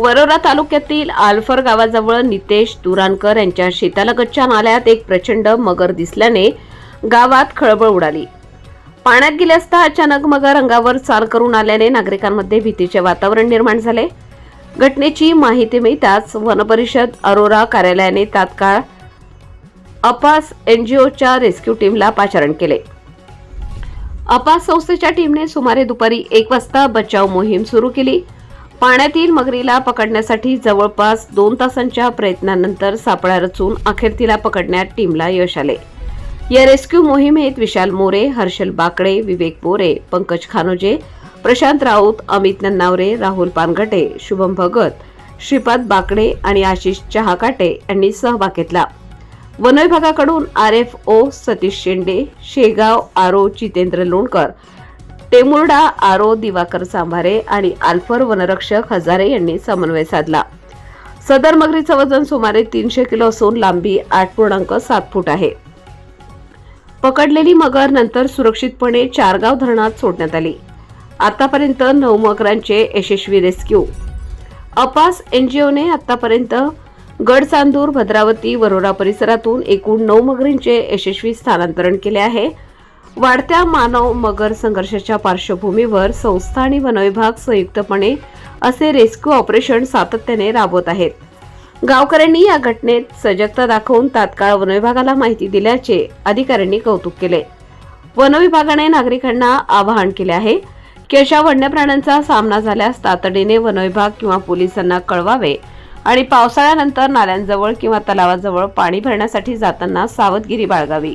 वरोरा तालुक्यातील आलफर गावाजवळ नितेश तुरानकर यांच्या शेतालगतच्या नाल्यात एक प्रचंड मगर दिसल्याने गावात खळबळ उडाली. पाण्यात गेले असता अचानक मगर अंगावर चाल करून आल्याने नागरिकांमध्ये भीतीचे वातावरण निर्माण झाले. घटनेची माहिती मिळताच वनपरिषद अरोरा कार्यालयाने तात्काळ अपास एनजीओच्या रेस्क्यू टीमला पाचारण केले. अपास संस्थेच्या टीमने सुमारे दुपारी एक वाजता बचाव मोहीम सुरू केली. पाण्यातील मगरीला पकडण्यासाठी जवळपास दोन तासांच्या प्रयत्नानंतर सापळा रचून अखेर तिला पकडण्यात टीमला यश आले. या रेस्क्यू मोहिमेत विशाल मोरे हर्षल बाकडे विवेक बोरे पंकज खानोजे प्रशांत राऊत अमित नन्नावरे राहुल पानगटे शुभम भगत श्रीपाद बाकडे आणि आशिष चहाकाटे यांनी सहभाग घेतला. वनविभागाकडून R F O Satish Shende Shegaon आरो जितेंद्र लोणकर टेमुर्डा आरो दिवाकर सांभारे आणि आल्फर वनरक्षक हजारे यांनी समन्वय साधला. सदर मगरीचं वजन सुमारे तीनशे किलो असून लांबी आठ पूर्णांक सात फूट आहे. पकडलेली मगर नंतर सुरक्षितपणे चारगाव धरणात सोडण्यात आली. आतापर्यंत नऊ मगरांचे यशस्वी रेस्क्यू. अपास एनजीओने आतापर्यंत गडचांदूर भद्रावती वरोरा परिसरातून एकूण नऊ मगरींचे यशस्वी स्थानांतरण केले आहे. वाढत्या मानव मगर संघर्षाच्या पार्श्वभूमीवर संस्था आणि वनविभाग संयुक्तपणे असे रेस्क्यू ऑपरेशन सातत्याने राबवत आहेत. गावकऱ्यांनी या घटनेत सजगता दाखवून तात्काळ वनविभागाला माहिती दिल्याचे अधिकाऱ्यांनी कौतुक केले. वनविभागाने नागरिकांना आवाहन केले आहे की अशा वन्य प्राण्यांचा सामना झाल्यास तातडीने वनविभाग किंवा पोलिसांना कळवावे आणि पावसाळ्यानंतर नाल्यांजवळ किंवा तलावाजवळ पाणी भरण्यासाठी जाताना सावधगिरी बाळगावी.